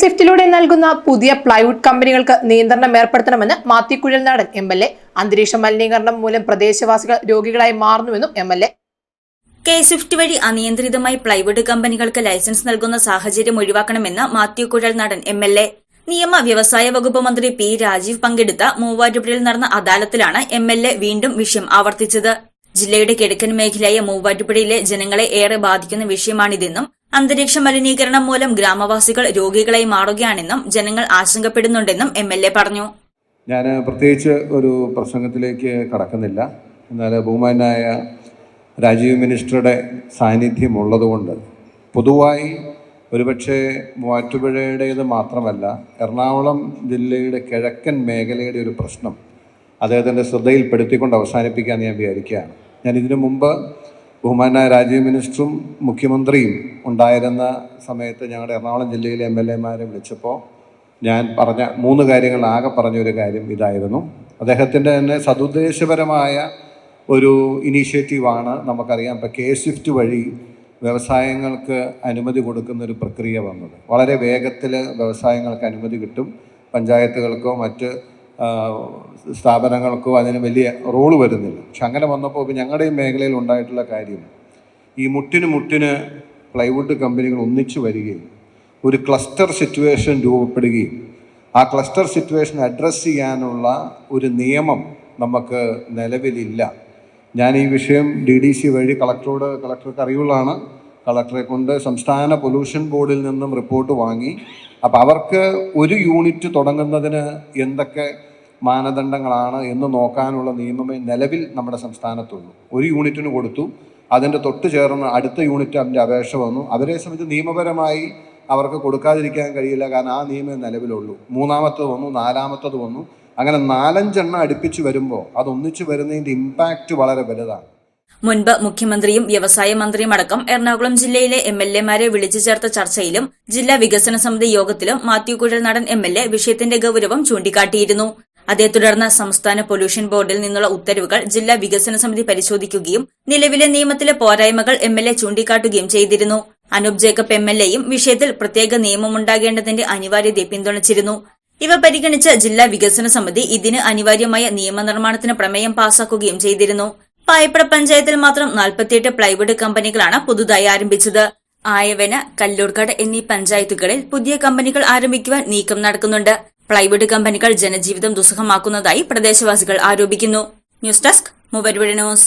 സ്വിഫ്റ്റിലൂടെ നൽകുന്ന പുതിയ പ്ലൈവുഡ് കമ്പനികൾക്ക് നിയന്ത്രണം ഏർപ്പെടുത്തണമെന്ന് Mathew Kuzhalnadan M L A. അന്തരീക്ഷ മലിനീകരണം മൂലം പ്രദേശവാസികൾ രോഗികളായി മാറുന്നുവെന്നും M L A. K swift വഴി അനിയന്ത്രിതമായി പ്ലൈവുഡ് കമ്പനികൾക്ക് ലൈസൻസ് നൽകുന്ന സാഹചര്യം ഒഴിവാക്കണമെന്ന് Mathew Kuzhalnadan M L A. നിയമ വ്യവസായ വകുപ്പ് മന്ത്രി പി രാജീവ് പങ്കെടുത്ത മൂവാറ്റുപുഴയിൽ നടന്ന അദാലത്തിലാണ് എം എൽ എ വീണ്ടും വിഷയം ആവർത്തിച്ചത്. ജില്ലയുടെ കിഴക്കൻ മേഖലയായ മൂവാറ്റുപുഴയിലെ ജനങ്ങളെ ഏറെ ബാധിക്കുന്ന വിഷയമാണിതെന്നും അന്തരീക്ഷ മലിനീകരണം മൂലം ഗ്രാമവാസികൾ രോഗികളായി മാറുകയാണെന്നും ജനങ്ങൾ ആശങ്കപ്പെടുന്നുണ്ടെന്നും എം എൽ എ പറഞ്ഞു. ഞാൻ പ്രത്യേകിച്ച് ഒരു പ്രസംഗത്തിലേക്ക് കടക്കുന്നില്ല. എന്നാൽ ബഹുമാനായ രാജീവ് മിനിസ്റ്ററുടെ സാന്നിധ്യം ഉള്ളതുകൊണ്ട് പൊതുവായി ഒരുപക്ഷെ മൂവാറ്റുപുഴയുടേത് മാത്രമല്ല എറണാകുളം ജില്ലയുടെ കിഴക്കൻ മേഖലയുടെ ഒരു പ്രശ്നം അദ്ദേഹത്തിന്റെ ശ്രദ്ധയിൽപ്പെടുത്തിക്കൊണ്ട് അവസാനിപ്പിക്കാൻ ഞാൻ വിചാരിക്കുകയാണ്. ഞാൻ ഇതിനു മുമ്പ് ബഹുമാനായ രാജീവ് മിനിസ്റ്ററും മുഖ്യമന്ത്രിയും ഉണ്ടായിരുന്ന സമയത്ത് ഞങ്ങളുടെ എറണാകുളം ജില്ലയിലെ എം എൽ എമാരെ വിളിച്ചപ്പോൾ ഞാൻ പറഞ്ഞ മൂന്ന് കാര്യങ്ങൾ ആകെ പറഞ്ഞൊരു കാര്യം ഇതായിരുന്നു. അദ്ദേഹത്തിന്റെ തന്നെ സതുദ്ദേശപരമായ ഒരു ഇനീഷ്യേറ്റീവാണ് നമുക്കറിയാം. ഇപ്പോൾ കെ സ്വിഫ്റ്റ് വഴി വ്യവസായങ്ങൾക്ക് അനുമതി കൊടുക്കുന്ന ഒരു പ്രക്രിയ വന്നത്. വളരെ വേഗത്തിൽ വ്യവസായങ്ങൾക്ക് അനുമതി കിട്ടും. പഞ്ചായത്തുകൾക്കോ മറ്റ് സ്ഥാപനങ്ങൾക്കോ അതിന് വലിയ റോൾ വരുന്നില്ല. പക്ഷെ അങ്ങനെ വന്നപ്പോൾ ഇപ്പോൾ ഞങ്ങളുടെ ഈ മേഖലയിൽ ഉണ്ടായിട്ടുള്ള കാര്യം ഈ മുട്ടിന് മുട്ടിന് പ്ലൈവുഡ് കമ്പനികൾ ഒന്നിച്ചു വരികയും ഒരു ക്ലസ്റ്റർ സിറ്റുവേഷൻ രൂപപ്പെടുകയും ആ ക്ലസ്റ്റർ സിറ്റുവേഷൻ അഡ്രസ്സ് ചെയ്യാനുള്ള ഒരു നിയമം നമുക്ക് നിലവിലില്ല. ഞാൻ ഈ വിഷയം ഡി ഡി സി വഴി കളക്ടറോട് കളക്ടർക്ക് അറിവുള്ളതാണ്. കളക്ടറെ കൊണ്ട് സംസ്ഥാന പൊല്യൂഷൻ ബോർഡിൽ നിന്നും റിപ്പോർട്ട് വാങ്ങി. അപ്പോൾ അവർക്ക് ഒരു യൂണിറ്റ് തുടങ്ങുന്നതിന് എന്തൊക്കെ മാനദണ്ഡങ്ങളാണ് എന്ന് നോക്കാനുള്ള നിയമമേ നിലവിൽ നമ്മുടെ സംസ്ഥാനത്തുള്ളൂ. ഒരു യൂണിറ്റിന് കൊടുത്തു. അതിന്റെ തൊട്ട് ചേർന്ന് അടുത്ത യൂണിറ്റ് അതിന്റെ അപേക്ഷ വന്നു. അവരെ സംബന്ധിച്ച് നിയമപരമായി അവർക്ക് കൊടുക്കാതിരിക്കാൻ കഴിയില്ല. കാരണം ആ നിയമം നിലവിലുള്ളൂ. മൂന്നാമത്തത് വന്നു നാലാമത്തത് വന്നു. അങ്ങനെ നാലഞ്ചെണ്ണം അടുപ്പിച്ച് വരുമ്പോൾ അതൊന്നിച്ച് വരുന്നതിന്റെ ഇമ്പാക്റ്റ് വളരെ വലുതാണ്. മുൻപ് മുഖ്യമന്ത്രിയും വ്യവസായ മന്ത്രിയും അടക്കം എറണാകുളം ജില്ലയിലെ എം എൽ എമാരെ വിളിച്ചു ചേർത്ത ചർച്ചയിലും ജില്ലാ വികസന സമിതി യോഗത്തിലും Mathew Kuzhalnadan M L A വിഷയത്തിന്റെ ഗൌരവം ചൂണ്ടിക്കാട്ടിയിരുന്നു. അതേ തുടർന്ന് സംസ്ഥാന പൊല്യൂഷൻ ബോർഡിൽ നിന്നുള്ള ഉത്തരവുകൾ ജില്ലാ വികസന സമിതി പരിശോധിക്കുകയും നിലവിലെ നിയമത്തിലെ പോരായ്മകൾ എം എൽ എ ചൂണ്ടിക്കാട്ടുകയും ചെയ്തിരുന്നു. അനൂപ് ജേക്കബ് എം എൽ എയും വിഷയത്തിൽ പ്രത്യേക നിയമമുണ്ടാകേണ്ടതിന്റെ അനിവാര്യതയെ പിന്തുണച്ചിരുന്നു. ഇവ പരിഗണിച്ച ജില്ലാ വികസന സമിതി ഇതിന് അനിവാര്യമായ നിയമനിർമ്മാണത്തിന് പ്രമേയം പാസാക്കുകയും ചെയ്തിരുന്നു. പായപ്പട പഞ്ചായത്തിൽ മാത്രം നാൽപ്പത്തിയെട്ട് പ്ലൈവുഡ് കമ്പനികളാണ് പുതുതായി ആരംഭിച്ചത്. ആയവന കല്ലൂർക്കാട് എന്നീ പഞ്ചായത്തുകളിൽ പുതിയ കമ്പനികൾ ആരംഭിക്കുവാൻ നീക്കം നടക്കുന്നുണ്ട്. പ്ലൈവുഡ് കമ്പനികൾ ജനജീവിതം ദുസ്സഹമാക്കുന്നതായി പ്രദേശവാസികൾ ആരോപിക്കുന്നു. News desk Muvattupuzha news.